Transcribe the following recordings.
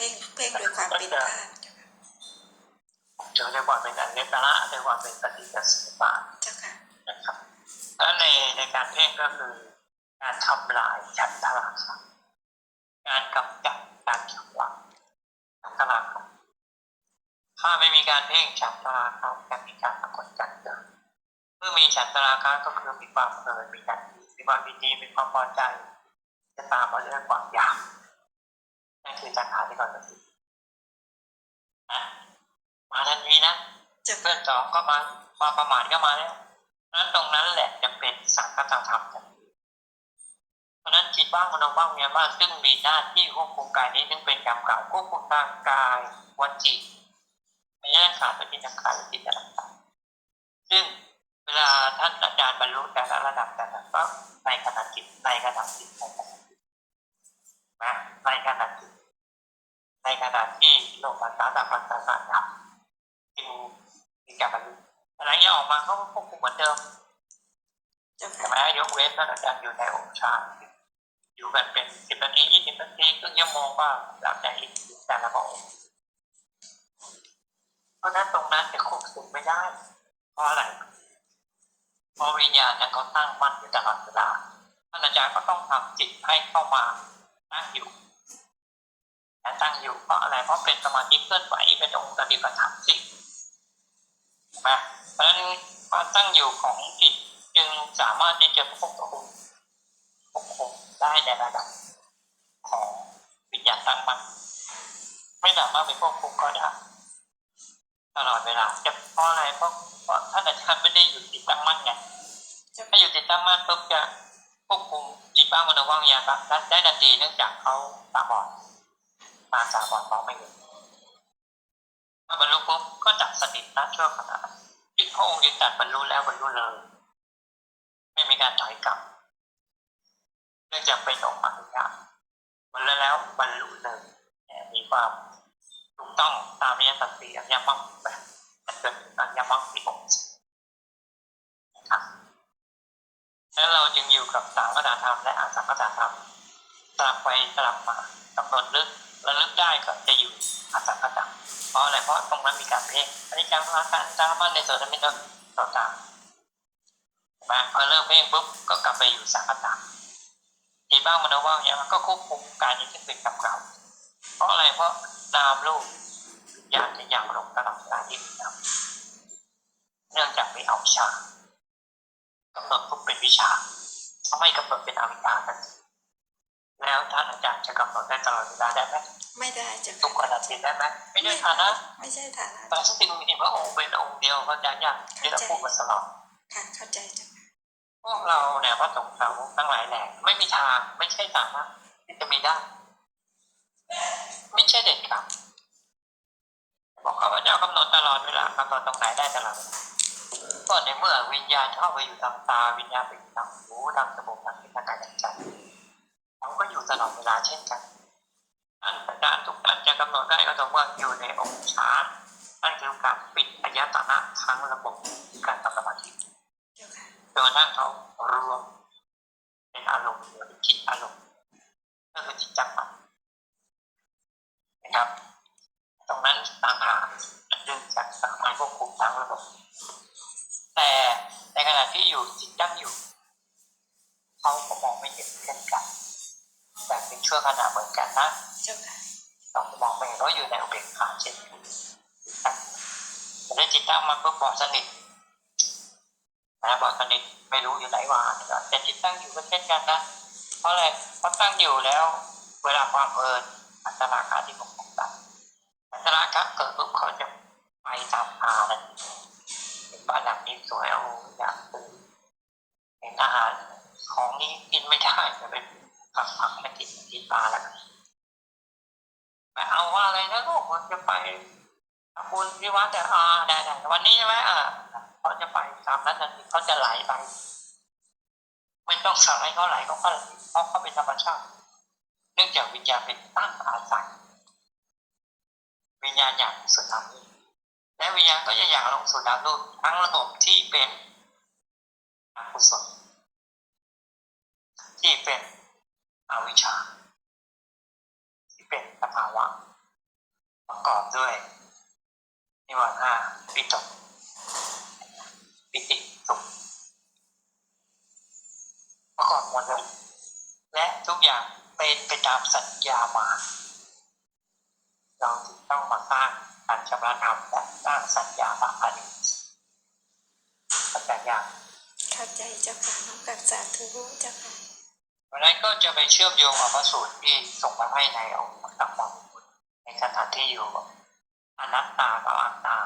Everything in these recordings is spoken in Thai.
เพ่งเพ่งด้วยความเป็นธาตุเจ้าค่ะจะเรียกว่าเป็นอันเนตระเรียกว่าเป็นปฏิจจสมุปบาทเจ้าค่ะนะครับแล้วในในการเพ่งก็คือการทำลายฉันทราคะการกำจัดการขับหลังฉันทราคะถ้าไม่มีการเพ่งฉันทราคะจะมีการปรากฏการเกิดเมื่อมีฉันทราคะก็คือมีความเพลินมีการมีความยินดีมีความพอใจ จะตามมาด้วยความอยาก นั่นคือจันทราที่ก่อนจะถึงนะมาทันทีนะเจ้าเพื่ค่ะอนสองก็มาความประมาทก็มาแล้วนั้นตรงนั้นแหละจะเป็นสังคตธรรมทันทีเพราะฉะนั้นจิตบ้างมโนบ้างเนี่ยบ้างซึ่งมีหน้าที่ควบคุมกายนี้ซึ่งเป็นกรรมเก่าควบคุมทางกายวจีไม่ใช่ขาดไปที่ทางกายและจิตต่างๆซึ่งเวลาท่านอาจารย์บรรลุแต่ละระดับแต่ละก็ในขณะจิตในขณะจิตในขณะจิตนะในขณะจิต ในขณะที่โลกภาษาตาปัสสาวะดับจึงมีการบรรลุอะไรเงี้ยออกมาเขาควบคุมเหมือนเดิมจ้าใช่ไหมยกเว้นท่านอาจารย์อยู่ในองค์ฌานอยู่กันเป็นสิบนาทียี่สิบนาทีครึ่งชั่วโมงว่าแล้วแต่อีกแต่ละพระองคเพราะนั้นตรงนั้นจะควบคุมไม่ได้ เพราะอะไรเพราะวิญญาณนั้นเขาตั้งมั่นอยู่ตลอดเวลาท่านอาจารย์ก็ต้องทำจิตให้เข้ามาตั้งอยู่ ต่ตั้งอยู่เพราะอะไรเพราะเป็นสมาธิเคลื่อนไหวเป็นองค์ปฏิปธรรมสินะเพราะฉะนั้นความตั้งอยู่ของจิตจึงสามารถที่จะควบคุมควบคุมได้ในระดับของวิญญาณตั้งมั่นไม่สามารถไปควบคุมก็ได้ตลอดเวลาจะเพราะอะไรเพราะเพราะท่านอาจารย์ไม่ได้อยู่จิตตั้งมั่นไงถ้าอยู่จิตตั้งมั่นปุ๊บจะควบคุมจิตบ้างมโนว่างวิญญาบ้างได้ทันทีเนื่องจากเขาตาบอด ตาตาบอดมองไม่เห็นเมื่อบรรลุปุ๊บก็ดับสนิทนะชั่วขณะจิตพระองค์ยึดตัดบรรลุแล้วบรรลุเลย ไม่มีการถอยกลับเนื่องจากเป็นองค์อนุญาบรรลุแล้วบรรลุเลยมีความถูกต้องตามนิยสัตสีอริยมรรคแบบมันเกิดถึงอริยมรรคที่องค์นะครับแล้วเราจึงอยู่กับสังฆทาธรรมและอาสังฆทาธรรมสลับไปสลับมากำหนดลึก ระลึกได้ก็จะอยู่อสังฆธรรมเพราะอะไรเพราะตรงนั้นมีการเพ่งอันนี้การละการจามันในส่วนนั้นไม่ต้องต่อตามมาพอเลิกเพลงปุ๊บก็กลับไปอยู่สังคตาจิตบ้างมันว่างเนี่ยมันก็ควบคุมการนี้ซึ่งเป็นกรรมเก่าเพราะอะไรเพราะนามรูปอยากจะอย่างลงตลอดเวลาที่มีนามเนื่องจากไม่เอาชากำหนดปุ๊บเป็นวิชาไม่กำหนดเป็นอวิชชาทันที แล้วท่านอาจารย์จะกำหนดได้ตลอดเวลาได้ไหมไม่ได้เจ้าทุกค่ะขณะจิตได้ไหมไม่ได้ฐานะไม่ใช่ฐานะตอนสติมีพระองค์เป็นองค์เดียวเขาจะยังที่เราพูดมาตลอดค่ะเข้าใจเจ้าค่ะพวกเราเนี่ยพระสงฆ์สาวกทั้งหลายแหล่ไม่มีทางไม่ใช่สามารถที่จะมีได้ ไม่ใช่เด็ดขาดบอกข้าพเจ้ากำหนดตลอดเวลากำหนดตรงไหนได้ตลอดเวลาก็ในเมื่อวิญญาณเข้าไปอยู่ทางตาวิญญาณไปอยู่ทางหูทางจมูกทางลิ้นทางกายทางใจ เราก็อยู่ตลอดเวลาเช่นกันท่านอาจารทุกท่านจะกำหนดได้ก็ต้องว่าอยู่ในองค์ฌานนั่นคือการปิดอายตนะทั้งระบบการทำสมาธิเจ้าค่ะจนกระทั่งเขารวมเป็นอารมณ์หรือจิตอารมณ์ก็คือจิตจักรนะครับ ตรงนั้นต่างหากจึงจะสามารถควบคุมทั้งระบบ แต่ในขณะที่อยู่จิตตั้งอยู่เขาก็มองไม่เห็นเช่นกัน แต่เป็นชั่วขณะเหมือนกันนะเจ้าค่ะเรามองไม่เห็นว่าอยู่ในอุเบกขาเช่นกันแต่ถ้าจิตตั้งมันก็บอดสนิทนะบอกสนิทไม่รู้อยู่ไหนวานะครับแต่จิตตั้งอยู่ก็เช่นกันนะเพราะอะไรเพราะตั้งอยู่แล้ว เวลาความเพลินอัตราคาที่ผมบอกไปอัตราคาเกิดปุ๊บเขาจะไปตามอาเลยเห็นบ้านหลังนี้สวยเอาอยากซื้อเห็นอาหารของนี้กินไม่ได้จะเป็นผั กผักไม่กินกินปลาแล้วกันไปเอาว่าอะไรนะลูกมันจะไปทำบุญที่วัดแต่อาได้ได้วันนี้ใช่ไหมอ่าเขาจะไปตามนั้นทันทีเขาจะไหลไปไม่ต้องสั่งให้เขาไหลเขาก็ไหลเพราะเขาเป็นธรรมชาติ เนื่องจากวิญญาณเป็นตั้งอาศัยวิญญาณอยากสุดน้ำรูปและวิญญาณก็จะอยากลงสู่น้ำรูปทั้งระบบที่เป็นอกุศลที่เป็น อวิชชา ที่เป็นสภาวะประกอบด้วยนิวรณ์ห้าปิตกปิติสุขประกอบหมดเลยและทุกอย่างเป็นไปตามสัญญามา เราจึงต้องมาสร้างการชำระธรรมและสร้างสัญญาบาปอันนี้เข้าใจยังเข้าใจเจ้าค่ะน้อมกับสาธุเจ้าค่ะ เพราะนั้นก็จะไปเชื่อมโยงกับพระสูตรที่ส่งมาให้ในองค์สัมมาสัมพุทธในสถานที่อยู่อนัตตากับอัตตา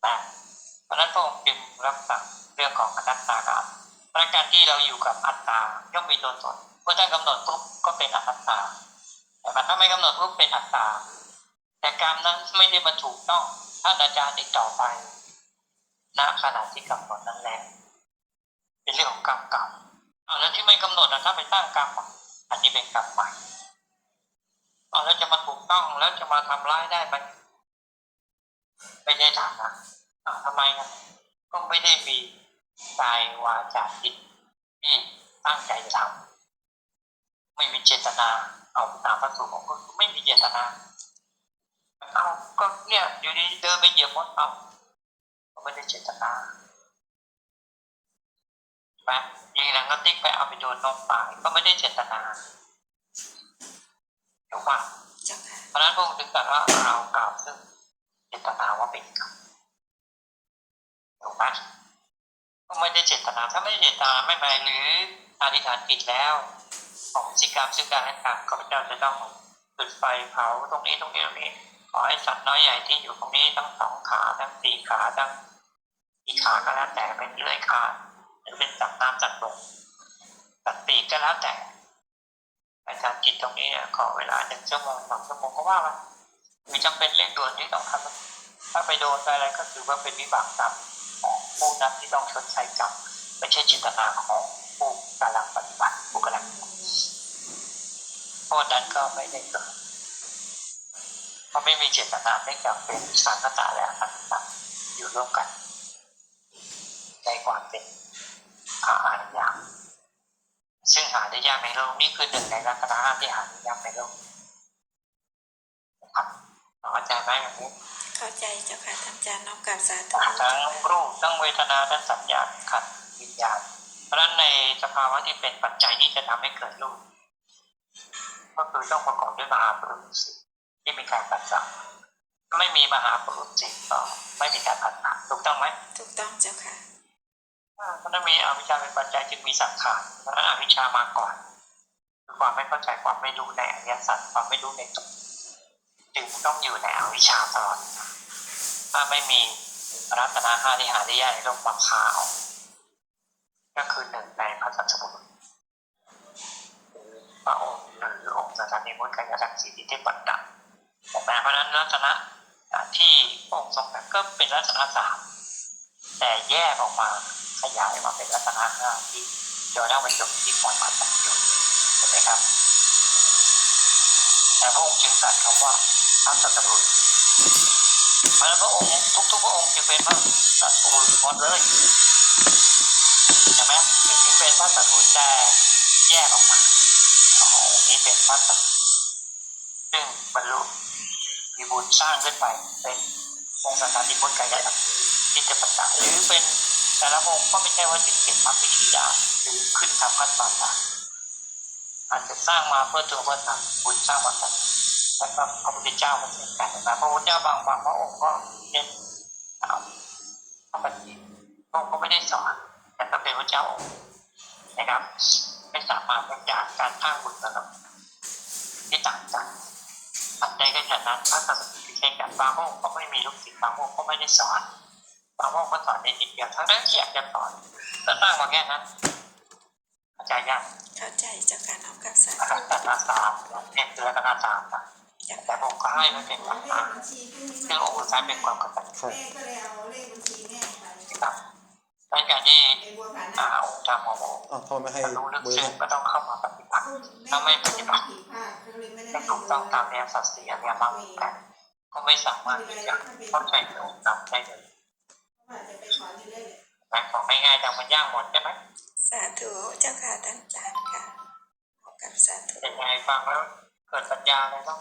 แต่เพราะนั้นพระองค์จึงรับสั่งเรื่องของอนัตตากับเพระการที่เราอยู่กับอัตตาย่อมมีตัวตนเมื่อท่านกำหนดปุ๊บก็เป็นอนัตตา แต่ถ้าไม่กำหนดปุ๊บเป็นอัตตา แต่กรรมนั้นไม่ได้มาถูกต้องท่านอาจารย์ติดต่อไปณขณะที่กำหนดนั้นแหละเป็นเรื่องของกรรมเก่า เอาแล้วที่ไม่กำหนดนะถ้าไปตั้งกรรมอันนี้เป็นกรรมใหม่เอาแล้วจะมาถูกต้องแล้วจะมาทำร้ายได้ไหมไม่ใช่ทางนะอ่าทำไมอะก็ไม่ได้มีกายวาจาจิตที่ตั้งใจจะทำไม่มีเจตนา เอาตามพระสูตรของก็ไม่มีเจตนาเอาก็เนี่ยอยู่ดีเดินไปเหยียบมดเอาก็ไม่ได้เจตนา ใช่ไหมยิงหนังกระติกไปเอาไปโดนนกตายก็ไม่ได้เจตนาถูกปะเจ้าค่ะเพราะฉะนั้นพระองค์จึงตรัสว่าเรากล่าวซึ่งเจตนาว่าเป็นกรรมถูกปะก็ไม่ได้เจตนาถ้าไม่ได้เจตนาไม่ไปหรืออธิษฐานจิตแล้วของสิกรรมซึ่งการและการข้าพเจ้าจะต้องจุดไฟเผาตรงนี้ตรงนี้ตรงนี้ขอให้สัตว์น้อยใหญ่ที่อยู่ตรงนี้ทั้งสองขาทั้งสี่ขาทั้งกี่ขาก็แล้วแต่เป็นเลื้อยคลานหรือ เป็นสัตว์น้ำสัตว์บกสัตว์ปีกก็แล้วแต่อาจารย์จิตตรงนี้เนี่ยขอเวลาหนึ่งชั่วโมงสองชั่วโมงก็ว่ามันมีจำเป็นเร่งด่วนที่ต้องทำถ้าไปโดนอะไรก็ถือว่าเป็นวิบากกรรมของผู้นั้นที่ต้องชดใช้กรรมไม่ใช่จิตนาของผู้กำลังปฏิบัติผู้กำลังโทษนั้นก็ไม่ได้เกิดเพราะไม่มีเจตนาไม่จำเป็นสังคตะและอนัตตาอยู่ร่วมกัน ในความเป็น อาหารยากซึ่งหาได้ยากในโลกนี่คือหนึ่งในลักษณะที่หาได้ยากในโลกนะครับเข้าใจไหมแบบนี้เข้าใจเจ้าค่ะท่านอาจารย์น้อมกับสาธุทั้งรูปทั้งเวทนาทั้งสัญญาขันธ์วิญญาณเพราะฉะนั้นในสภาวะที่เป็นปัจจัยที่จะทำให้เกิดรูปก็คือต้องประกอบด้วยมหาปรุษสี่ที่มีการปัจจัยถ้าไม่มีมหาปรุษสี่ก็ไม่มีการปัจจัยถูกต้องไหมถูกต้องเจ้าค่ะ อ่าพราะฉะนั้นมีอวิชชาเป็นปัจจัยจึงมีสังขารเพราะนั้นอวิชชามาก่อนคือความไม่เข้าใจความไม่รู้ในอริยสัจความไม่รู้ในจุดจึงต้องอยู่ในอวิชชาตลอดถ้าไม่มีรัตนาห้าที่หาได้ยากในโลกมาคาออกก็คือหนึ่งในพระสัจบุรุษหรือพระองค์หรือองค์สถานีมุตกายทักษีที่เทปัตตะถูกไหมเพราะนั้นรัตนะที่องค์ทรงแบบก็เป็นรัตนะสามแต่แยกออกมา ขยายมาเป็นลักษณะห้าที่จนแล้วไปจบที่ความมาตัดอยู่เห็นไหมครับแต่พระองค์จึงตรัสคำว่าพระสัตบุรุษเพราะนั้นพระองค์ทุกๆพระองค์จึงเป็นพระสัตบุรุษหมดเลยเห็นไหมจึงเป็นพระสัตบุรุษแต่แยกออกมาขององค์นี้เป็นพระสัตซึ่งบรรลุมีบุญสร้างขึ้นไปเป็นองค์สถานีพุทธกายะที่จะประกาหรือเป็น แต่ละองค์ก็ไม่ใช่ว่าจะเก็บมาพิธีดาหรือขึ้นทำขั้นตอนต่างอาจจะสร้างมาเพื่อตัวเพื่อทำบุญสร้างมาแต่แล้วก็พระพุทธเจ้าก็เหมือนกันนะพระพุทธเจ้าบางบางพระองค์ก็เน้นเอาพระปฏิพระองค์ก็ไม่ได้สอนแต่ก็เป็นพระเจ้าองค์นะครับ ไม่สามารถบรรยาการสร้างบุญสำหรับที่ต่างกันปัจจัยก็ฉะนั้นพระศาสนาเช่นกันบางพระองค์ก็ไม่มีลูกศิษย์บางพระองค์ก็ไม่ได้สอน บางพวกก็สอนในนิดเดียวทั้งนั้นที่อยากจะสอนแต่ตั้งมาแค่นั้นอาจารย์ยังเข้าใจเจ้าค่ะน้อมกับสาอาธุจารย์นาสามเนี่ยคือรัตนาสามนะเจ้าแต่ค่ะผมก็ให้มันเป็นหลักเลฐาขนบัญชีพรุ่งนี้ซึ่งองค์สุดท้ายเป็นความกตัญญูแม่ก็เลยเอาเลขบัญชีแม่ไปนะครับดังการที่ไอ้บัวผาอานาองค์ธรรมโมโหอ้าวทำไมไม่ให้รู้ลึกเบอร์ซึ้งเนี่ยก็ต้องเข้ามาปฏิบัติถ้าไม่ปฏิบัติผิดพลาดก็เลยไม่ได้ให้ถูกต้องตามแนวสัตย์สีอริยมรรคแปดก็ไม่สามารถที่จะเข้าใจในองค์ธรรมได้เลย ว่าจะไปสอนที่เรื่อยแต่ของง่ายๆจังมันยากหมดใช่ไหมสาธุเจ้าค่ะท่านอาจารย์ค่ะน้อมกับสาธุเป็นไงฟังแล้ว เกิดสัญญาอะไรบ้าง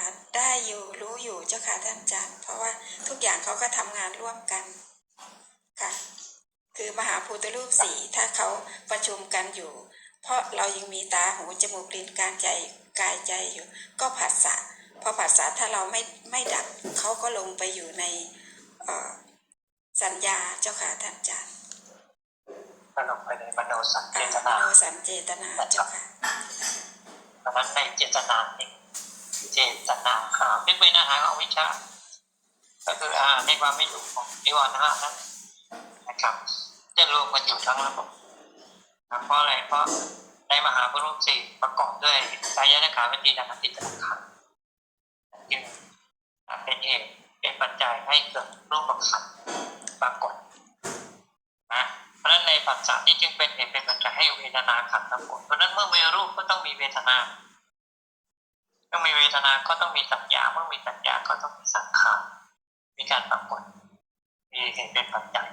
าได้อยู่รู้อยู่เจ้าค่ะท่านอาจารย์ เพราะว่าทุกอย่างเขาก็ทำงานร่วมกันค่ะ คือมหาภูตรูปสี่ถ้าเขาประชุมกันอยู่ เพราะเรายังมีตาหูจมูกลิ้นการใจกายใจอยู่ ก็ผัสสะพอผัสสะถ้าเราไม่ไม่ดับเขาก็ลงไปอยู่ในเอ่อ สัญญาเจ้าค่ะท่านอาจารย์ก็ลงไปในมโนสัญเจอ่าตนาโนสัญเจตนาเจ้าค่ะเพราะฉะนั้นในเจตนาเองเจตนาหาเป็นเวนาหาของวิชาก็คืออาในความไม่อยู่ของนิวรณ์ห้านั้นนะครับ จะรวมกันอยู่ทั้งระบบนะเพราะอะไรเพราะในมหาพุทธสี่ประกอบด้วยกายนาขาวิญญาณจิตนาขันธ์จึงเป็นเหตุเป็นปัจจัยให้เกิดรูปขันธ์ ปรากฏนะเพราะฉะนั้นในผัสสะนี้จึงเป็นเหตุเป็นปัจจัยให้เวทนาขันธ์ทั้งหมดเพราะฉะนั้นเมื่อมีรูปก็ต้องมีเวทนาต้องมีเวทนาก็ต้องมีสัญญาเมื่อมีสัญญาก็ต้องมีสังขารมีการปรากฏมีเหตุเป็นปัจจัย